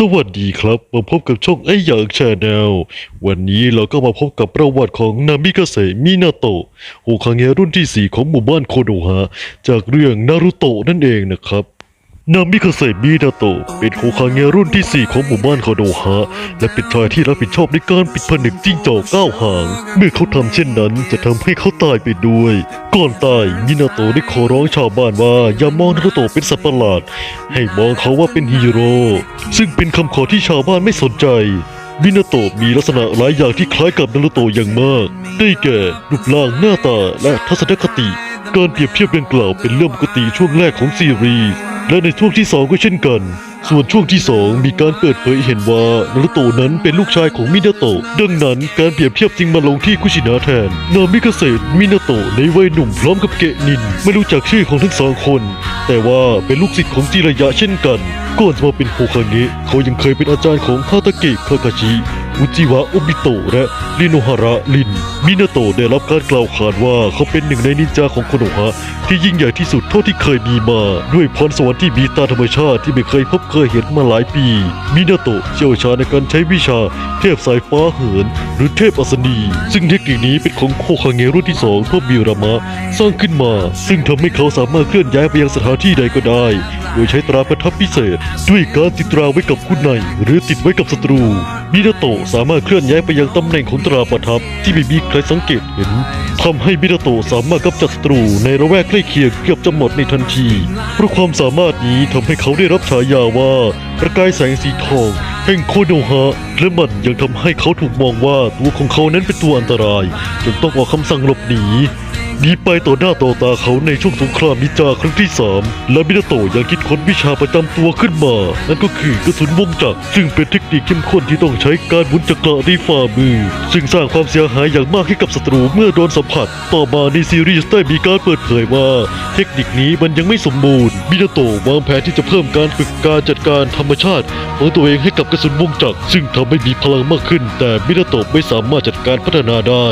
สวัสดีครับ มาพบกับช่องไอ้อยากแชาแนลวันนี้เราก็มาพบกับประวัติของนามิกาเซมินาโตะโอคังเงะรุ่นที่ 4 ของหมู่บ้านโคโนฮะ จากเรื่องนารุโตะนั่นเองนะครับ นามิคาเซมินาโตะเป็นโฮคาเงะรุ่นที่ 4 ของหมู่บ้านโคโนฮะ และเป็นชายที่รับผิดชอบในการปิดผนึกจิ้งจอกก้าวหาง เมื่อเขาทำเช่นนั้นจะทำให้เขาตายไปด้วย ก่อนตายมินาโตะได้ขอร้องชาวบ้านว่า อย่ามองนารุโตะเป็นสัตว์ประหลาด ให้มองเขาว่าเป็นฮีโร่ ซึ่งเป็นคำขอที่ชาวบ้านไม่สนใจมินาโตะมีลักษณะหลายอย่างที่คล้ายกับนารุโตะอย่างมาก ได้แก่รูปร่างหน้าตาและทัศนคติ การเปรียบเทียบดังกล่าวเป็นเรื่องปกติช่วงแรกของซีรีส์ และในช่วงที่สองก็เช่นกัน ส่วนช่วงที่สองมีการเปิดเผยเห็นว่านารุโตะนั้นเป็นลูกชายของมินาโตะดังนั้นการเปรียบเทียบจึงมาลงที่คุชินะแทน นามิกาเซะมินาโตะในวัยหนุ่มพร้อมกับเกะนิน ไม่รู้จักชื่อของทั้งสองคน แต่ว่าเป็นลูกศิษย์ของจิระยะเช่นกันก่อนจะมาเป็นโฮคาเงะเขายังเคยเป็นอาจารย์ของฮาตาเกะคาคาชิ อุจิวะโอบิโตะและริโนฮาระลิน มินาโตะได้รับการกล่าวขานว่าเขาเป็นหนึ่งในนินจาของโคโนฮะที่ยิ่งใหญ่ที่สุดเท่าที่เคยมีมา ด้วยพรสวรรค์ที่มีตาธรรมชาติที่ไม่เคยพบเคยเห็นมาหลายปี มินาโตะเชี่ยวชาญในการใช้วิชาเทพสายฟ้าเหิน หรือเทพอัศนี ซึ่งเทคนิคนี้เป็นของโคคาเงรุ่นที่สองพวกบิรามะสร้างขึ้นมา ซึ่งทำให้เขาสามารถเคลื่อนย้ายไปยังสถานที่ใดก็ได้ โดยใช้ตราประทับพิเศษ ด้วยการติดตราไว้กับคู่ในหรือติดไว้กับศัตรูมินาโตะสามารถเคลื่อนย้ายไปยังตำแหน่งของตราประทับที่ไม่มีใครสังเกตเห็นทำให้มินาโตะสามารถกำจัดศัตรูในระแวกใกล้เคียงเกือบจะหมดในทันที เพราะความสามารถนี้ทำให้เขาได้รับฉายาว่า ประกายแสงสีทองแห่งโคโนฮะและมันยังทำให้เขาถูกมองว่าตัวของเขานั้นเป็นตัวอันตรายจนต้องออกคำสั่งหลบหนี หนีไปต่อหน้าต่อตาเขาในช่วงสงครามนิจาครั้งที่ 3 และมินาโตะยังคิดค้นวิชาประจำตัวขึ้นมา นั่นก็คือกระสุนวงจักรซึ่งเป็นเทคนิคเข้มข้นที่ต้องใช้การหมุนจักระในฝ่ามือ ซึ่งสร้างความเสียหายอย่างมากให้กับศัตรูเมื่อโดนสัมผัส ต่อมาในซีรีส์ได้มีการเปิดเผยว่า เทคนิคนี้มันยังไม่สมบูรณ์มินาโตะวางแผนที่จะเพิ่มการฝึกการจัดการธรรมชาติ ของตัวเองให้กับกระสุนวงจักรซึ่งทำให้มีพลังมากขึ้น แต่มินาโตะไม่สามารถจัดการพัฒนาได้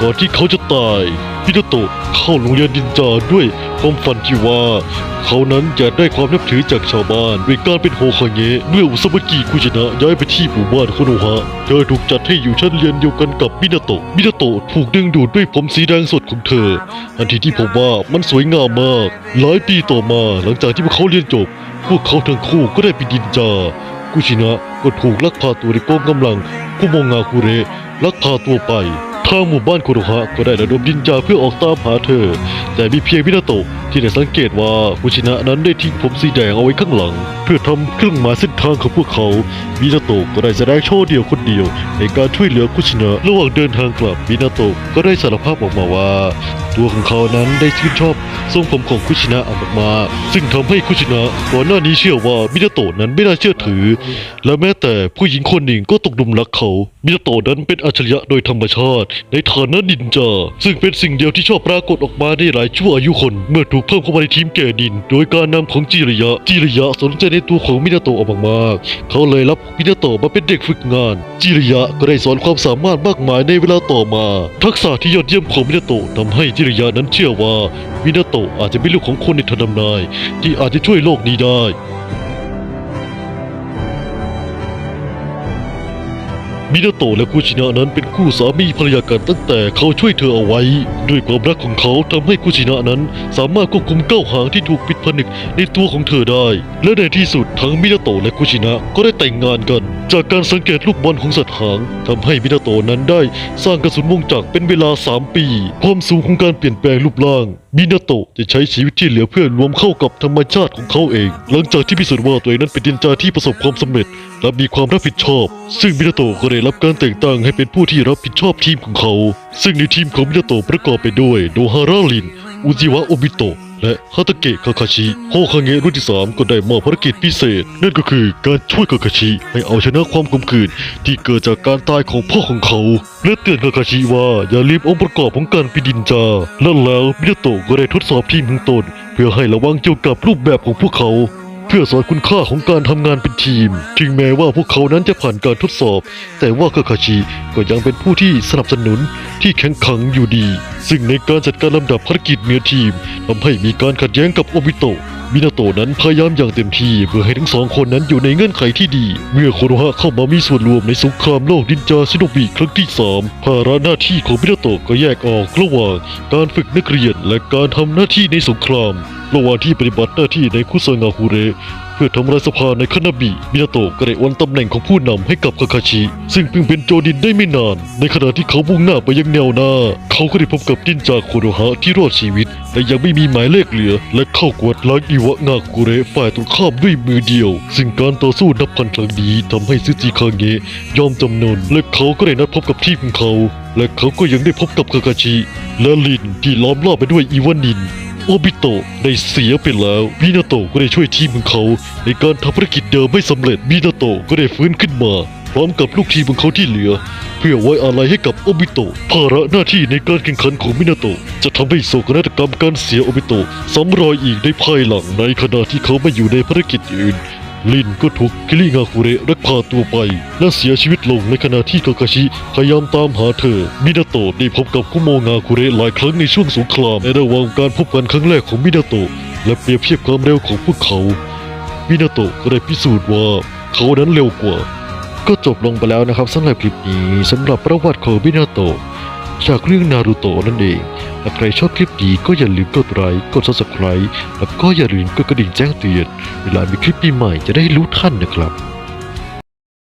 ก่อนที่เขาจะตายมินาโตะเข้าโรงเรียนนินจาด้วยความฝันที่ว่า เขานั้นอยากได้ความนับถือจากชาวบ้านด้วยการเป็นโฮคาเงะเมื่ออุซาบะกิคุชินะย้ายไปที่หมู่บ้านโคโนฮะ เธอถูกจัดให้อยู่ชั้นเรียนเดียวกันกับมินาโตะมินาโตะถูกดึงดูดด้วยผมสีแดงสดของเธอทันที่ที่ผมว่ามันสวยงามมาก หลายปีต่อมาหลังจากที่พวกเขาเรียนจบ พวกเขาทั้งคู่ก็ได้เป็นนินจากุชินะก็ถูกลักพาตัวในกองกำลังคุโมงาคุเระลักพาตัวไป ทางหมู่บ้านโคโนฮะก็ได้ระดมนินจาเพื่อออกตามหาเธอ แต่มีเพียงมินาโตะที่ได้สังเกตว่ากุชินะนั้นได้ทิ้งผมสีแดงเอาไว้ข้างหลัง เพื่อทำเครื่องหมายเส้นทางของพวกเขามินาโตะก็ได้แสดงโชว์เดียวคนเดียว ในการช่วยเหลือกุชินะระหว่างเดินทางกลับมินาโตะก็ได้สารภาพออกมาว่า ตัวของเขานั้นได้ชื่นชอบทรงผมของคุชินะเอามาซึ่งทำให้คุชินะก่อนหน้านี้เชื่อว่ามินาโตะนั้นไม่น่าเชื่อถือ และแม้แต่ผู้หญิงคนหนึ่งก็ตกหลุมรักเขามินาโตะนั้นเป็นอัจฉริยะโดยธรรมชาติในฐานะนินจา ซึ่งเป็นสิ่งเดียวที่ชอบปรากฏออกมาในหลายชั่วอายุคน เมื่อถูกเพิ่มเข้ามาในทีมแก่ดิน โดยการนำของจิริยะ จิริยะสนใจในตัวของมินาโตะเอามากๆ เขาเลยรับมินาโตะมาเป็นเด็กฝึกงาน จิริยะก็ได้สอนความสามารถมากมายในเวลาต่อมา ทักษะที่ยอดเยี่ยมของมินาโตะทำให้จิริยะนั้นเชื่อว่ามินาโตะอาจจะเป็นลูกของคนในทนำนาย ที่อาจจะช่วยโลกนี้ได้ มินาโตะและคุชินะนั้นเป็นคู่สามีภรรยากันตั้งแต่เขาช่วยเธอเอาไว้ ด้วยความรักของเขาทำให้คุชินะนั้น สามารถควบคุมเก้าหางที่ถูกปิดผนึกในตัวของเธอได้ และในที่สุดทั้งมินาโตะและคุชินะก็ได้แต่งงานกัน จากการสังเกตลูกบอลของสัตว์หางทำให้มินาโตะนั้นได้สร้างกระสุนวงจักรเป็นเวลา 3 ปี ความสูงของการเปลี่ยนแปลงรูปร่างมินาโตะจะใช้ชีวิตที่เหลือเพื่อรวมเข้ากับธรรมชาติของเขาเอง หลังจากที่พิสูจน์ว่าตัวเองนั้นเป็นดินจาที่ประสบความสำเร็จ และมีความรับผิดชอบ ซึ่งมินาโตะก็ได้รับการแต่งตั้งให้เป็นผู้ที่รับผิดชอบทีมของเขา ซึ่งในทีมของมินาโตะประกอบไปด้วยโดฮาราลิน อุจิวะโอบิโตะ และฮาตาเกะคาคาชิโฮคาเงะรุ่นที่ 3 ก็ได้มอบภารกิจพิเศษ นั่นก็คือการช่วยคาคาชิให้เอาชนะความกลมกลืนที่เกิดจากการตายของพ่อของเขา และเตือนคาคาชิว่าอย่าลืมองค์ประกอบของการปิดินจาและแล้วมินาโตะก็ได้ทดสอบทีมของตน เพื่อให้ระวังเกี่ยวกับรูปแบบของพวกเขา เพื่อสอนคุณค่าของการทำงานเป็นทีม ถึงแม้ว่าพวกเขานั้นจะผ่านการทดสอบ แต่ว่าคาคาชิก็ยังเป็นผู้ที่สนับสนุนที่แข็งขังอยู่ดี ซึ่งในการจัดการลำดับภารกิจเหนือทีมทำให้มีการขัดแย้งกับโอบิโตะ มินาโตะนั้นพยายามอย่างเต็มที่เพื่อให้ทั้งสองคนนั้นอยู่ในเงื่อนไขที่ดี เมื่อโคโนฮะเข้ามามีส่วนรวมในสงครามโลกดินจาซิโนบิครั้งที่สามภาระหน้าที่ของมินาโตะก็แยกออกระหว่างการฝึกนักเรียนและการทำหน้าที่ในสงครามระหว่างที่ปฏิบัติหน้าที่ในคุซางาฮูเร เพื่อทำลายสภาในคานาบิมินาโตะก็ได้โอนตำแหน่งของผู้นำให้กับคาคาชิ ซึ่งเพิ่งเป็นโจดินได้ไม่นาน ในขณะที่เขามุ่งหน้าไปยังแนวหน้า เขาก็ได้พบกับดินจาโคโนฮะที่รอดชีวิต แต่ยังไม่มีหมายเลขเหลือ และเข้ากวดล้างอิวะงากุเระฝ่ายตรงข้ามด้วยมือเดียว ซึ่งการต่อสู้นับพันครั้งนี้ทำให้ซึจิคาเงะยอมจำนน และเขาก็ได้นัดพบกับทีมของเขา และเขาก็ยังได้พบกับคาคาชิ และลินที่ล้อมรอบไปด้วยอีวานิน โอบิโตะได้เสียไปแล้วมินาโตะก็ได้ช่วยทีมของเขา ในการทำภารกิจเดิมไม่สำเร็จมินาโตะก็ได้ฟื้นขึ้นมา พร้อมกับลูกทีมของเขาที่เหลือ เพื่อไว้อาลัยให้กับโอบิโตะภาระหน้าที่ในการแข่งขันของมินาโตะจะทำให้โศกนาฏกรรมการเสียโอบิโตะซ้ำรอยอีกในภายหลังในขณะที่เขาไม่อยู่ในภารกิจอื่น ลินก็ถูกคิริงาคุเระลักพาตัวไป และเสียชีวิตลงในขณะที่คาคาชิพยายามตามหาเธอ มินาโตะได้พบกับคุโมงาคุเระหลายครั้งในช่วงสงครามในระหว่างการพบกันครั้งแรกของมินาโตะและเปรียบเทียบความเร็วของพวกเขา มินาโตะก็ได้พิสูจน์ว่าเขานั้นเร็วกว่า ก็จบลงไปแล้วนะครับสำหรับคลิปนี้สำหรับประวัติของมินาโตะจากเรื่องนารูโตะนั่นเอง ถ้าใครชอบคลิปนี้ก็อย่าลืมกดไลค์กด subscribe แล้วก็อย่าลืมกดกระดิ่งแจ้งเตือน เวลามีคลิปใหม่จะได้รู้ทันนะครับ